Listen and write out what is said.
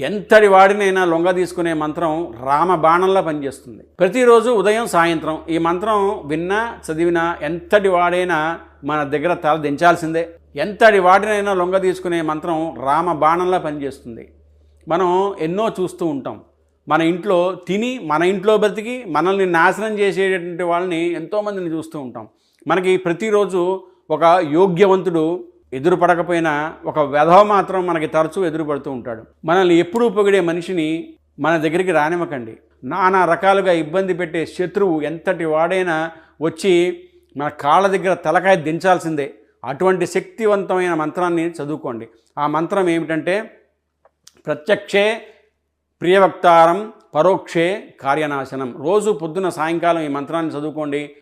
ఎంతటి వాడినైనా లొంగ తీసుకునే మంత్రం రామబాణంలా పనిచేస్తుంది. ప్రతిరోజు ఉదయం సాయంత్రం ఈ మంత్రం విన్నా చదివినా ఎంతటి వాడైనా మన దగ్గర తల దించాల్సిందే. ఎంతటి వాడినైనా లొంగ తీసుకునే మంత్రం రామబాణంలా పనిచేస్తుంది. మనం ఎన్నో చూస్తూ ఉంటాం. మన ఇంట్లో తిని మన ఇంట్లో బ్రతికి మనల్ని నాశనం చేసేటటువంటి వాళ్ళని ఎంతోమందిని చూస్తూ ఉంటాం. మనకి ప్రతిరోజు ఒక యోగ్యవంతుడు ఎదురు పడకపోయినా ఒక వెధవ మాత్రం మనకి తరచూ ఎదురు పడుతూ ఉంటాడు. మనల్ని ఎప్పుడూ పొగిడే మనిషిని మన దగ్గరికి రానివ్వకండి. నానా రకాలుగా ఇబ్బంది పెట్టే శత్రువు ఎంతటి వాడైనా వచ్చి మన కాళ్ళ దగ్గర తలకాయ దించాల్సిందే. అటువంటి శక్తివంతమైన మంత్రాన్ని చదువుకోండి. ఆ మంత్రం ఏమిటంటే ప్రత్యక్షే ప్రియవక్తారం పరోక్షే కార్యనాశనం. రోజు పొద్దున సాయంకాలం ఈ మంత్రాన్ని చదువుకోండి.